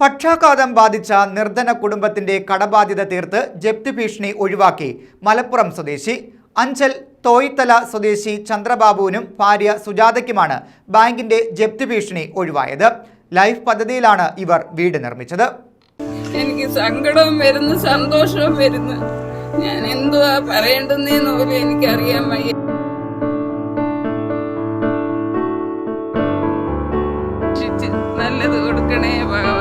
പക്ഷാഘാതം ബാധിച്ച നിർധന കുടുംബത്തിന്റെ കടബാധ്യത തീർത്ത് ജപ്തി ഭീഷണി ഒഴിവാക്കി മലപ്പുറം സ്വദേശി. അഞ്ചൽ തോയ്ത്തല സ്വദേശി ചന്ദ്രബാബുവിനും ഭാര്യ സുജാതയ്ക്കുമാണ് ബാങ്കിന്റെ ജപ്തി ഭീഷണി ഒഴിവായത്. ലൈഫ് പദ്ധതിയിലാണ് ഇവർ വീട് നിർമ്മിച്ചത്. എനിക്ക് സങ്കടവും വരുന്നു സന്തോഷവും വരുന്നു. ഞാൻ എന്തുവാ പറയേണ്ടുന്നേന്ന് പോലും എനിക്കറിയാൻ വയ്യ. നല്ലത് കൊടുക്കണേ ഭഗവാനെ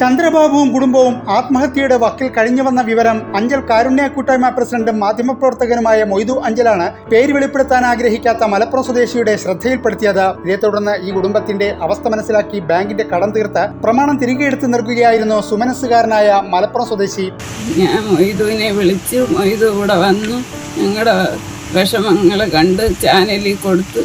ചന്ദ്രബാബുവും കുടുംബവും ആത്മഹത്യയുടെ വക്കിൽ കഴിഞ്ഞുവന്ന വിവരം അഞ്ചൽ കാരുണ്യ കൂട്ടായ്മ പ്രസിഡന്റും മാധ്യമപ്രവർത്തകനുമായ മൊയ്തു അഞ്ചലാണ് പേര് വെളിപ്പെടുത്താൻ ആഗ്രഹിക്കാത്ത മലപ്പുറം സ്വദേശിയുടെ ശ്രദ്ധയിൽപ്പെടുത്തിയത്. ഇതേ തുടർന്ന് ഈ കുടുംബത്തിന്റെ അവസ്ഥ മനസ്സിലാക്കി ബാങ്കിന്റെ കടം തീർത്ത് പ്രമാണം തിരികെ എടുത്തു നൽകുകയായിരുന്നു സുമനസ്സുകാരനായ മലപ്പുറം സ്വദേശി. ഞാൻ മൊയ്തുവിനെ വിളിച്ചു. മൊയ്തു ഇവിടെ വന്നു. ഞങ്ങളുടെ വിഷമങ്ങൾ കണ്ട് ചാനലിൽ കൊടുത്തു.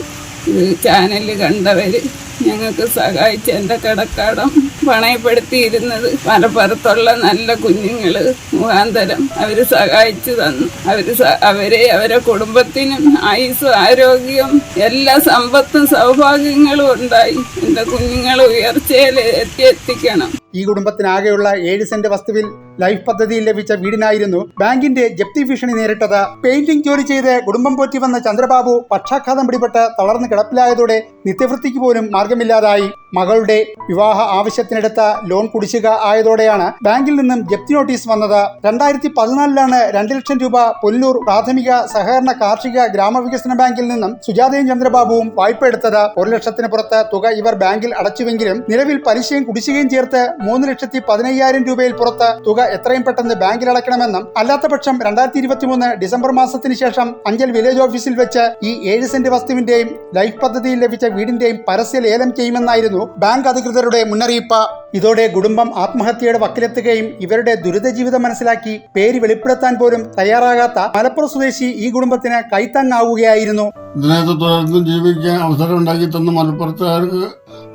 ചാനലിൽ കണ്ടവർ ഞങ്ങൾക്ക് സഹായിച്ച എന്റെ കടക്കാടം പണയപ്പെടുത്തിയിരുന്നത്. മലപ്പുറത്തുള്ള നല്ല കുഞ്ഞുങ്ങൾ മുഖാന്തരം അവർ സഹായിച്ചു തന്നു. അവർ അവരെ അവരെ കുടുംബത്തിനും ആയുസ് ആരോഗ്യം എല്ലാ സമ്പത്തും സൗഭാഗ്യങ്ങളും ഉണ്ടായി. എന്റെ കുഞ്ഞുങ്ങൾ ഉയർച്ചയിൽ എത്തി എത്തിക്കണം. ഈ കുടുംബത്തിനാകെയുള്ള ഏഴ് സെന്റ് വസ്തുവിൽ ലൈഫ് പദ്ധതിയിൽ ലഭിച്ച വീടിനായിരുന്നു ബാങ്കിന്റെ ജപ്തി ഭീഷണി നേരിട്ടത്. പെയിന്റിംഗ് ജോലി ചെയ്ത് കുടുംബം പോറ്റി വന്ന ചന്ദ്രബാബു പക്ഷാഘാതം പിടിപെട്ട് തളർന്ന് കിടപ്പിലായതോടെ നിത്യവൃത്തിക്ക് പോലും മാർഗമില്ലാതായി. മകളുടെ വിവാഹ ആവശ്യത്തിനെടുത്ത ലോൺ കുടിശ്ശിക ആയതോടെയാണ് ബാങ്കിൽ നിന്നും ജപ്തി നോട്ടീസ് വന്നത്. രണ്ടായിരത്തി പതിനാലിലാണ് രണ്ട് ലക്ഷം രൂപ പുല്ലൂർ പ്രാഥമിക സഹകരണ കാർഷിക ഗ്രാമവികസന ബാങ്കിൽ നിന്നും സുജാതയും ചന്ദ്രബാബുവും വായ്പ എടുത്തത്. ഒരു ലക്ഷത്തിന് പുറത്ത് തുക ഇവർ ബാങ്കിൽ അടച്ചുവെങ്കിലും നിലവിൽ പലിശയും കുടിശ്ശികയും ചേർത്ത് മൂന്ന് ലക്ഷത്തി പതിനയ്യായിരം രൂപയിൽ പുറത്ത് തുക എത്രയും പെട്ടെന്ന് ബാങ്കിൽ അടയ്ക്കണമെന്നും അല്ലാത്ത പക്ഷം രണ്ടായിരത്തി ഇരുപത്തിമൂന്ന് ഡിസംബർ മാസത്തിന് ശേഷം അഞ്ചൽ വില്ലേജ് ഓഫീസിൽ വെച്ച് ഈ ഏഴ് സെന്റ് വസ്തുവിന്റെയും ലൈഫ് പദ്ധതിയിൽ ലഭിച്ച വീടിന്റെയും പരസ്യ ലേലം ചെയ്യുമെന്നായിരുന്നു ബാങ്ക് അധികൃതരുടെ മുന്നറിയിപ്പ്. ഇതോടെ കുടുംബം ആത്മഹത്യയുടെ വക്കിലെത്തുകയും ഇവരുടെ ദുരിത ജീവിതം മനസ്സിലാക്കി പേര് വെളിപ്പെടുത്താൻ പോലും തയ്യാറാകാത്ത മലപ്പുറം സ്വദേശി ഈ കുടുംബത്തിന് കൈത്താങ്ങാവുകയായിരുന്നു. ഇതിനകത്ത് തുടർന്ന് ജീവിക്കാൻ അവസരം ഉണ്ടാക്കി തന്ന മലപ്പുറത്തുകാർക്ക്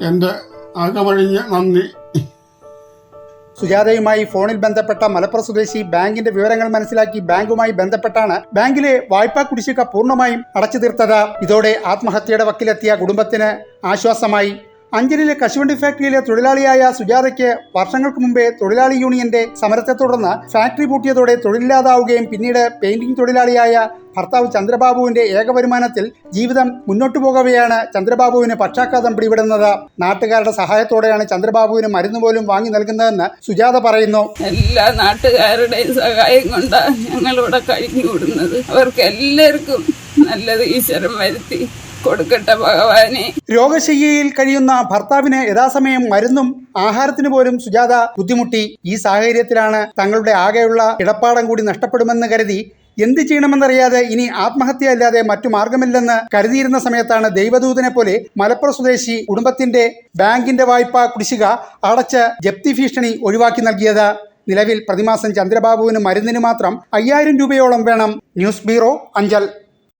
എന്റെ ആകമഴിഞ്ഞ നന്ദി. സുജാതയുമായി ഫോണിൽ ബന്ധപ്പെട്ട മലപ്പുറം സ്വദേശി ബാങ്കിന്റെ വിവരങ്ങൾ മനസ്സിലാക്കി ബാങ്കുമായി ബന്ധപ്പെട്ടാണ് ബാങ്കിലെ വായ്പാ കുടിശ്ശിക പൂർണമായും അടച്ചു തീർത്തത്. ഇതോടെ ആത്മഹത്യയുടെ വക്കിലെത്തിയ കുടുംബത്തിന് ആശ്വാസമായി. അഞ്ചലിലെ കശുവണ്ടി ഫാക്ടറിയിലെ തൊഴിലാളിയായ സുജാതയ്ക്ക് വർഷങ്ങൾക്ക് മുമ്പേ തൊഴിലാളി യൂണിയന്റെ സമരത്തെ തുടർന്ന് ഫാക്ടറി പൂട്ടിയതോടെ തൊഴിലില്ലാതാവുകയും പിന്നീട് പെയിന്റിംഗ് തൊഴിലാളിയായ ഭർത്താവ് ചന്ദ്രബാബുവിന്റെ ഏക വരുമാനത്തിൽ ജീവിതം മുന്നോട്ടു പോകവെയാണ് ചന്ദ്രബാബുവിന് പക്ഷാഘാതം പിടിപെടുന്നത്. നാട്ടുകാരുടെ സഹായത്തോടെയാണ് ചന്ദ്രബാബുവിന് മരുന്ന് പോലും വാങ്ങി നൽകുന്നതെന്ന് സുജാത പറയുന്നു. എല്ലാ നാട്ടുകാരുടെയും സഹായം കൊണ്ടാണ് ഞങ്ങളിവിടെ കഴിഞ്ഞു വിടുന്നത് അവർക്ക് എല്ലാവർക്കും നല്ലത് ഈശ്വരം വരുത്തി. കൊടുക്കട്ടെ ഭഗവാനെ. രോഗശയ്യയിൽ കഴിയുന്ന ഭർത്താവിന് യഥാസമയം മരുന്നും ആഹാരത്തിന് പോലും സുജാത ബുദ്ധിമുട്ടി. ഈ സാഹചര്യത്തിലാണ് തങ്ങളുടെ ആകെയുള്ള ഇടപ്പാടം കൂടി നഷ്ടപ്പെടുമെന്ന് കരുതി എന്ത് ചെയ്യണമെന്നറിയാതെ ഇനി ആത്മഹത്യ അല്ലാതെ മറ്റു മാർഗമില്ലെന്ന് കരുതിയിരുന്ന സമയത്താണ് ദൈവദൂതനെ പോലെ മലപ്പുറം സ്വദേശി കുടുംബത്തിന്റെ ബാങ്കിന്റെ വായ്പ കുടിശ്ശിക അടച്ച് ജപ്തി ഭീഷണി ഒഴിവാക്കി നൽകിയത്. നിലവിൽ പ്രതിമാസം ചന്ദ്രബാബുവിന് മരുന്നിന് മാത്രം അയ്യായിരം രൂപയോളം വേണം. News bureau Anchal.